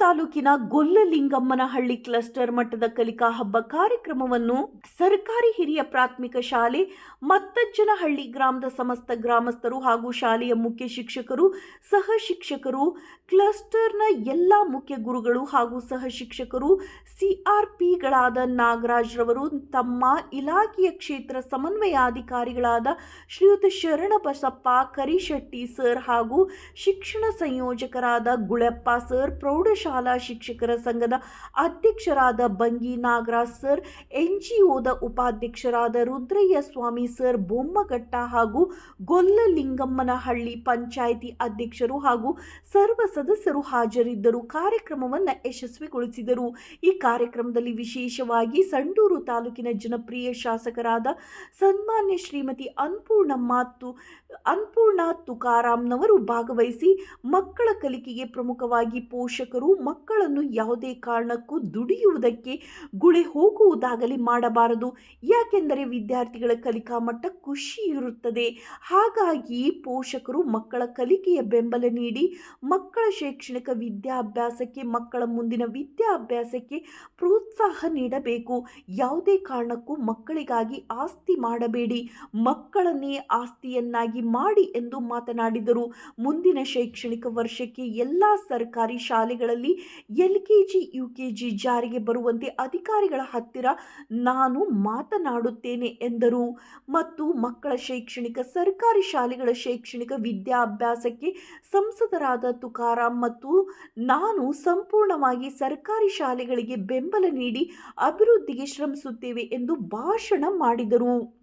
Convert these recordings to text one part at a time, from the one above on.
ತಾಲೂಕಿನ ಗೊಲ್ಲಲಿಂಗಮ್ಮನಹಳ್ಳಿ ಕ್ಲಸ್ಟರ್ ಮಟ್ಟದ ಕಲಿಕಾ ಹಬ್ಬ ಕಾರ್ಯಕ್ರಮವನ್ನು ಸರ್ಕಾರಿ ಹಿರಿಯ ಪ್ರಾಥಮಿಕ ಶಾಲೆ ಮತ್ತಜ್ಜನಹಳ್ಳಿ ಗ್ರಾಮದ ಸಮಸ್ತ ಗ್ರಾಮಸ್ಥರು ಹಾಗೂ ಶಾಲೆಯ ಮುಖ್ಯ ಶಿಕ್ಷಕರು, ಸಹ ಶಿಕ್ಷಕರು ಕ್ಲಸ್ಟರ್ನ ಎಲ್ಲ ಮುಖ್ಯ ಗುರುಗಳು ಹಾಗೂ ಸಹ ಶಿಕ್ಷಕರು ಸಿಆರ್ಪಿಗಳಾದ ನಾಗರಾಜ್ ರವರು, ತಮ್ಮ ಇಲಾಖೆಯ ಕ್ಷೇತ್ರ ಸಮನ್ವಯಾಧಿಕಾರಿಗಳಾದ ಶ್ರೀಯುತ ಶರಣ ಬಸಪ್ಪ ಕರಿಶೆಟ್ಟಿ ಸರ್ ಹಾಗೂ ಶಿಕ್ಷಣ ಸಂಯೋಜಕರಾದ ಗುಳೆಪ್ಪ ಸರ್ ಪ್ರೌಢಶಾಲಾ ಶಿಕ್ಷಕರ ಸಂಘದ ಅಧ್ಯಕ್ಷರಾದ Bangi Nagaraj sir N G ಒದ ಉಪಾಧ್ಯಕ್ಷರಾದ ರುದ್ರಯ್ಯ ಸ್ವಾಮಿ ಸರ್, ಬೊಮ್ಮಘಟ್ಟ ಹಾಗೂ ಗೊಲ್ಲಲಿಂಗಮ್ಮನಹಳ್ಳಿ ಪಂಚಾಯಿತಿ ಅಧ್ಯಕ್ಷರು ಹಾಗೂ ಸರ್ವ ಸದಸ್ಯರು ಹಾಜರಿದ್ದರು. ಕಾರ್ಯಕ್ರಮವನ್ನು ಯಶಸ್ವಿಗೊಳಿಸಿದರು. ಈ ಕಾರ್ಯಕ್ರಮದಲ್ಲಿ ವಿಶೇಷವಾಗಿ ಸಂಡೂರು ತಾಲೂಕಿನ ಜನಪ್ರಿಯ ಶಾಸಕರಾದ ಸನ್ಮಾನ್ಯ ಶ್ರೀಮತಿ ಅನ್ಪೂರ್ಣಮ್ಮ ಅನ್ಪೂರ್ಣ ತುಕಾರಾಮ್ನವರು ಭಾಗವಹಿಸಿ ಮಕ್ಕಳ ಕಲಿಕೆಗೆ ಪ್ರಮುಖವಾಗಿ ಪೋಷಕರು ಮಕ್ಕಳನ್ನು ಯಾವುದೇ ಕಾರಣಕ್ಕೂ ದುಡಿಯುವುದಕ್ಕೆ ಗುಳೆ ಹೋಗುವುದಾಗಲಿ ಮಾಡಬಾರದು. ಯಾಕೆಂದರೆ ವಿದ್ಯಾರ್ಥಿಗಳ ಕಲಿಕಾ ಮಟ್ಟ ಖುಷಿ ಇರುತ್ತದೆ. ಹಾಗಾಗಿ ಪೋಷಕರು ಮಕ್ಕಳ ಕಲಿಕೆಯ ಬೆಂಬಲ ನೀಡಿ, ಮಕ್ಕಳ ಶೈಕ್ಷಣಿಕ ವಿದ್ಯಾಭ್ಯಾಸಕ್ಕೆ, ಮಕ್ಕಳ ಮುಂದಿನ ವಿದ್ಯಾಭ್ಯಾಸಕ್ಕೆ ಪ್ರೋತ್ಸಾಹ ನೀಡಬೇಕು. ಯಾವುದೇ ಕಾರಣಕ್ಕೂ ಮಕ್ಕಳಿಗಾಗಿ ಆಸ್ತಿ ಮಾಡಬೇಡಿ. ಮಕ್ಕಳನ್ನೇ ಆಸ್ತಿಯನ್ನಾಗಿ ಮಾಡಿ ಎಂದು ಮಾತನಾಡಿದರು. ಮುಂದಿನ ಶೈಕ್ಷಣಿಕ ವರ್ಷಕ್ಕೆ ಎಲ್ಲ ಸರ್ಕಾರಿ ಶಾಲೆಗಳಲ್ಲಿ L K G, U K G ಜಾರಿಗೆ ಬರುವಂತೆ ಅಧಿಕಾರಿಗಳ ಹತ್ತಿರ ನಾನು ಮಾತನಾಡುತ್ತೇನೆ ಎಂದರು. ಮತ್ತು ಮಕ್ಕಳ ಶೈಕ್ಷಣಿಕ, ಸರ್ಕಾರಿ ಶಾಲೆಗಳ ಶೈಕ್ಷಣಿಕ ವಿದ್ಯಾಭ್ಯಾಸಕ್ಕೆ ಸಂಸದರಾದ ತುಕಾರಾಂ ಮತ್ತು ನಾನು ಸಂಪೂರ್ಣವಾಗಿ ಸರ್ಕಾರಿ ಶಾಲೆಗಳಿಗೆ ಬೆಂಬಲ ನೀಡಿ ಅಭಿವೃದ್ಧಿಗೆ ಶ್ರಮಿಸುತ್ತೇವೆ ಎಂದು ಭಾಷಣ ಮಾಡಿದರು.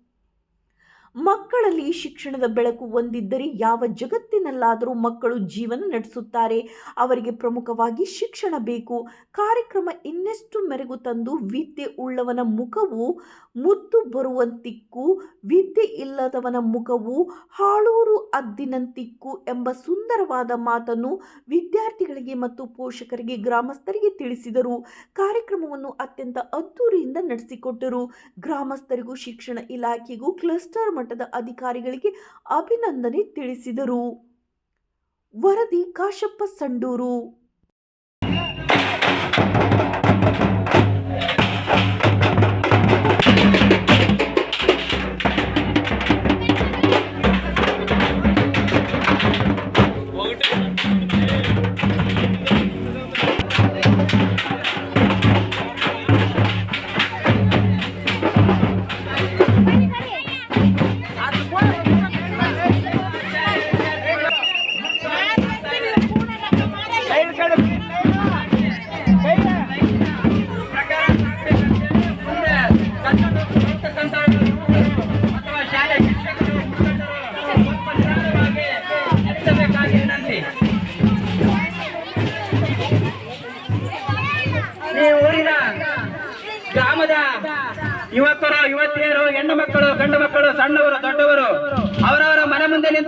ಮಕ್ಕಳಲ್ಲಿ ಶಿಕ್ಷಣದ ಬೆಳಕು ಒಂದಿದ್ದರೆ ಯಾವ ಜಗತ್ತಿನಲ್ಲಾದರೂ ಮಕ್ಕಳು ಜೀವನ ನಡೆಸುತ್ತಾರೆ. ಅವರಿಗೆ ಪ್ರಮುಖವಾಗಿ ಶಿಕ್ಷಣ ಬೇಕು. ಕಾರ್ಯಕ್ರಮ ಇನ್ನೆಷ್ಟು ಮೆರೆಗು ತಂದು ವಿದ್ಯೆ ಉಳ್ಳವನ ಮುಖವು ಮುದ್ದು ಬರುವಂತಿಕ್ಕು, ವಿದ್ಯೆ ಇಲ್ಲದವನ ಮುಖವು ಹಾಳೂರು ಅದ್ದಿನಂತಿಕ್ಕು ಎಂಬ ಸುಂದರವಾದ ಮಾತನ್ನು ವಿದ್ಯಾರ್ಥಿಗಳಿಗೆ ಮತ್ತು ಪೋಷಕರಿಗೆ ಗ್ರಾಮಸ್ಥರಿಗೆ ತಿಳಿಸಿದರು. ಕಾರ್ಯಕ್ರಮವನ್ನು ಅತ್ಯಂತ ಅದ್ದೂರಿಯಿಂದ ನಡೆಸಿಕೊಟ್ಟರು. ಗ್ರಾಮಸ್ಥರಿಗೂ ಶಿಕ್ಷಣ ಇಲಾಖೆಗೂ ಕ್ಲಸ್ಟರ್ ಮಟ್ಟದ ಅಧಿಕಾರಿಗಳಿಗೆ ಅಭಿನಂದನೆ ತಿಳಿಸಿದರು. ವರದಿ ಕಾಶಪ್ಪ ಸಂಡೂರು. ಯುವಕರು ಯುವತಿಯರು ಹೆಣ್ಣು ಮಕ್ಕಳು ಗಂಡು ಮಕ್ಕಳು ಸಣ್ಣವರು ದೊಡ್ಡವರು ಅವರವರ ಮನೆ ಮುಂದೆ